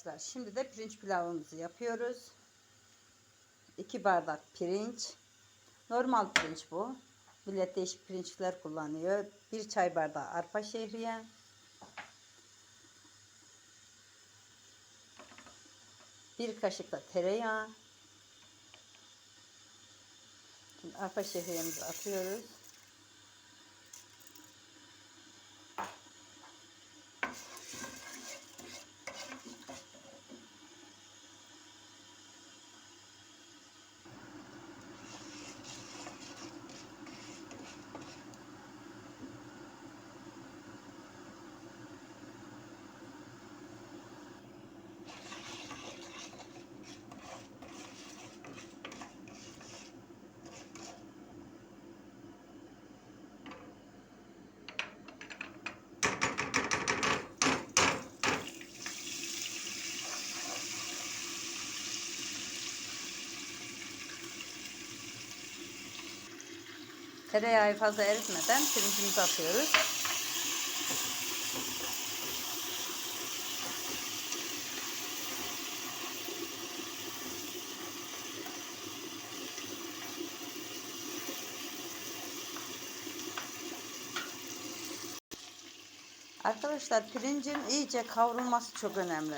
arkadaşlar şimdi de pirinç pilavımızı yapıyoruz. 2 bardak pirinç. Normal pirinç bu. Millet değişik pirinçler kullanıyor. 1 çay bardağı arpa şehriye. Bir kaşık da tereyağı. Şimdi arpa şehriyemizi atıyoruz. Tereyağı fazla eritmeden pirincimizi atıyoruz. Arkadaşlar pirincin iyice kavrulması çok önemli.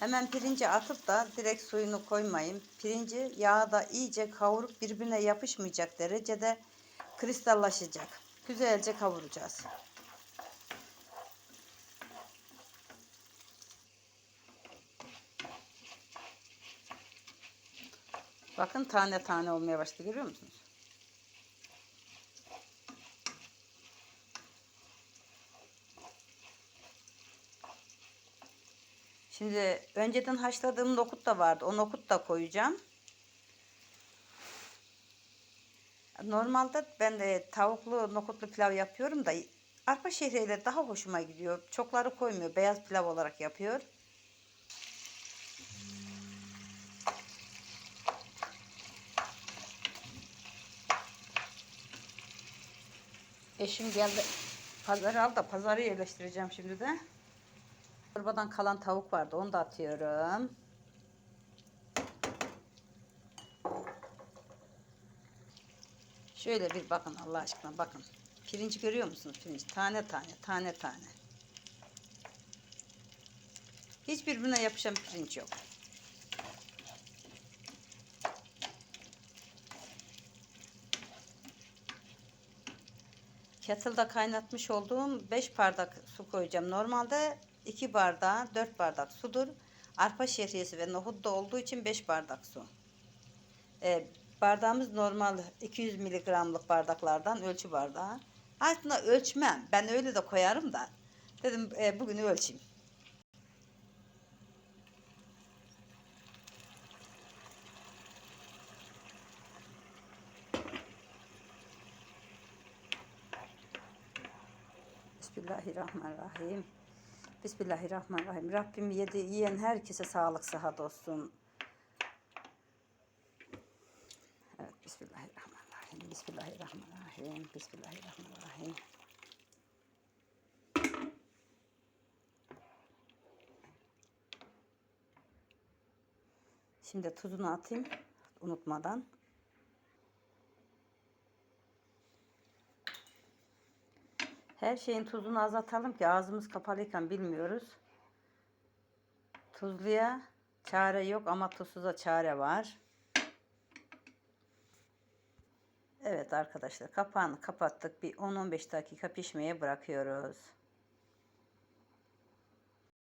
Hemen pirinci atıp da direkt suyunu koymayın. Pirinci yağda iyice kavurup birbirine yapışmayacak derecede kristallaşacak. Güzelce kavuracağız. Bakın tane tane olmaya başladı görüyor musunuz? Şimdi önceden haşladığım nokut da vardı. O nokut da koyacağım. Normalde ben de tavuklu nokutlu pilav yapıyorum da arpa şehriyle daha hoşuma gidiyor. Çokları koymuyor. Beyaz pilav olarak yapıyor. Eşim geldi. Pazarı al da pazarı yerleştireceğim şimdi de. Çorbadan kalan tavuk vardı. Onu da atıyorum. Şöyle bir bakın Allah aşkına bakın. Pirinci görüyor musunuz pirinç? Tane tane tane tane. Hiç birbirine yapışan pirinç yok. Kettle'da kaynatmış olduğum 5 bardak su koyacağım. Normalde 2 bardağa 4 bardak sudur. Arpa şehriyesi ve nohut da olduğu için 5 bardak su. Ee, bardağımız normal 200 miligramlık bardaklardan ölçü bardağı. Aslında ölçmem. Ben öyle de koyarım da. Dedim e, bugün ölçeyim. Bismillahirrahmanirrahim. Bismillahirrahmanirrahim. Rabbim yedi yiyen herkese sağlık sıhhat olsun. Evet, Bismillahirrahmanirrahim. Bismillahirrahmanirrahim. Bismillahirrahmanirrahim. Şimdi tuzunu atayım unutmadan. Her şeyin tuzunu azaltalım ki ağzımız kapalıyken bilmiyoruz. Tuzluya çare yok ama tuzsuza çare var. Evet arkadaşlar kapağını kapattık. Bir 10-15 dakika pişmeye bırakıyoruz.